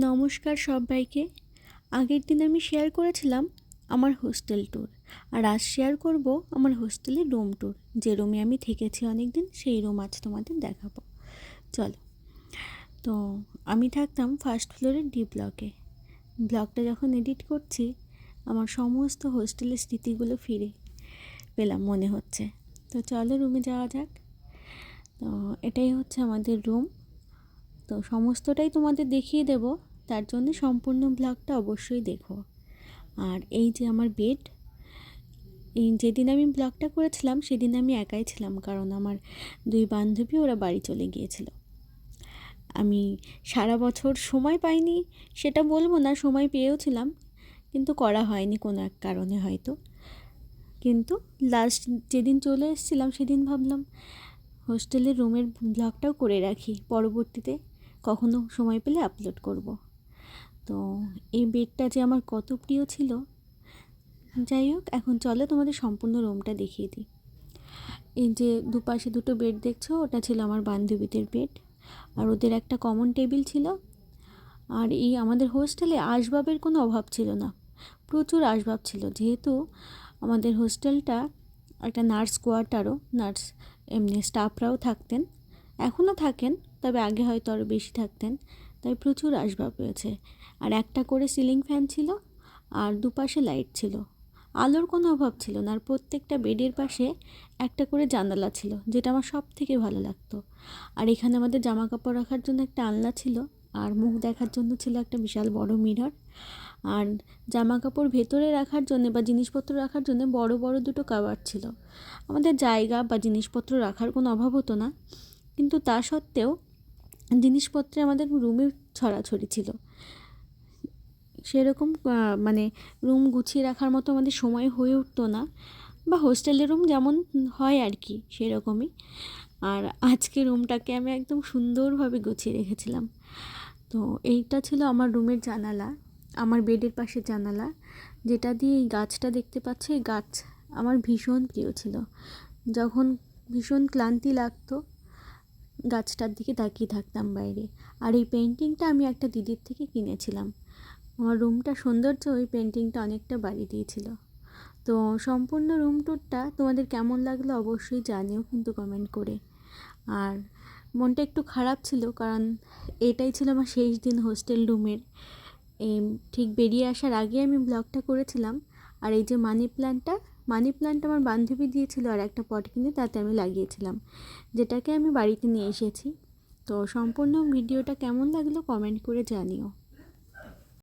নমস্কার সবাইকে। আগের দিন আমি শেয়ার করেছিলাম আমার হোস্টেল ট্যুর আর আজ শেয়ার করব আমার হোস্টেলের রুম ট্যুর যে রুমে আমি থেকেছি অনেক দিন সেই রুম আজ তোমাদের দেখাবো। চলো। তো আমি থাকতাম ফার্স্ট ফ্লোরের ডি ব্লকে ব্লগটা যখন এডিট করছি, আমার সমস্ত হোস্টেলের স্মৃতিগুলো ফিরে পেলাম মনে হচ্ছে। তো চলো রুমে যাওয়া যাক। তো এটাই হচ্ছে আমাদের রুম তো সমস্তটাই তোমাদের দেখিয়ে দেব। তার জন্য সম্পূর্ণ ব্লগটা অবশ্যই দেখো। আর এই যে আমার বেড এই যেদিন আমি ব্লগটা করেছিলাম সেদিন আমি একাই ছিলাম কারণ আমার দুই বান্ধবী ওরা বাড়ি চলে গিয়েছিল। আমি সারা বছর সময় পাইনি, সেটা বলব না, সময় পেয়েওছিলাম কিন্তু করা হয়নি কোনো এক কারণে হয়তো। কিন্তু লাস্ট যেদিন চলে এসেছিলাম সেদিন ভাবলাম হোস্টেলের রুমের ব্লগটাও করে রাখি, পরবর্তীতে কখনো সময় পেলে আপলোড করব। তো এই বেডটা যে আমার কত প্রিয় ছিল, যাই হোক, এখন চলো তোমাদের সম্পূর্ণ রুমটা দেখিয়ে দিই। এই যে দুপাশে দুটো বেড দেখছ, ওটা ছিল আমার বান্ধবীদের বেড আর ওদের একটা কমন টেবিল ছিল, আর এই আমাদের হোস্টেলে আসবাবের কোনো অভাব ছিল না, প্রচুর আসবাব ছিল, যেহেতু আমাদের হোস্টেলটা একটা নার্স কোয়ার্টারও নার্স এমনি স্টাফরাও থাকতেন এখনও থাকেন তবে আগে হয়তো আরও বেশি থাকতেন। তাই প্রচুর আসবাব রয়েছে। আর একটা করে সিলিং ফ্যান ছিল, আর দুপাশে লাইট ছিল। আলোর কোনো অভাব ছিল না, আর প্রত্যেকটা বেডের পাশে একটা করে জানালা ছিল, যেটা আমার সব থেকে ভালো লাগতো। আর এখানে আমাদের জামা কাপড় রাখার জন্য একটা আলনা ছিল, আর মুখ দেখার জন্য ছিল একটা বিশাল বড় মিরর। আর জামা কাপড় ভেতরে রাখার জন্য বা জিনিসপত্র রাখার জন্য বড় বড় দুটো কাবার ছিল। আমাদের জায়গা বা জিনিসপত্র রাখার কোনো অভাব হতো না, কিন্তু তা সত্ত্বেও জিনিসপত্রে আমাদের রুমে ছড়াছড়ি ছিল। সেরকম মানে রুম গুছিয়ে রাখার মতো আমাদের সময় হয়ে উঠতো না, বা হোস্টেলের রুম যেমন হয় আর কি সেরকমই। আর আজকে রুমটাকে আমি একদম সুন্দরভাবে গুছিয়ে রেখেছিলাম। তো এইটা ছিল আমার রুমের জানালা, আমার বেডের পাশে জানালা, যেটা দিয়ে এই গাছটা দেখতে পাচ্ছি, এই গাছ আমার ভীষণ প্রিয় ছিল। যখন ভীষণ ক্লান্তি লাগতো গাছটার দিকে তাকিয়ে থাকতাম বাইরে। আর এই পেন্টিংটা আমি একটা দিদির থেকে কিনেছিলাম। আমার রুমটা সৌন্দর্য ওই পেন্টিংটা অনেকটা বাড়ি দিয়েছিল। তো সম্পূর্ণ রুম টুরটা তোমাদের কেমন লাগল অবশ্যই জানিও কিন্তু কমেন্ট করে। আর মনটা একটু খারাপ ছিল কারণ এটাই ছিল আমার শেষ দিন হোস্টেল রুমের ঠিক বেরিয়ে আসার আগে আমি ব্লগটা করেছিলাম। আর এই যে মানি প্ল্যান্টটা মানি প্ল্যান্ট আমার বান্ধবী দিয়েছিল আর একটা পট কিনে তাতে আমি লাগিয়েছিলাম, যেটাকে আমি বাড়িতে নিয়ে এসেছি। তো সম্পূর্ণ ভিডিওটা কেমন লাগল কমেন্ট করে জানিও।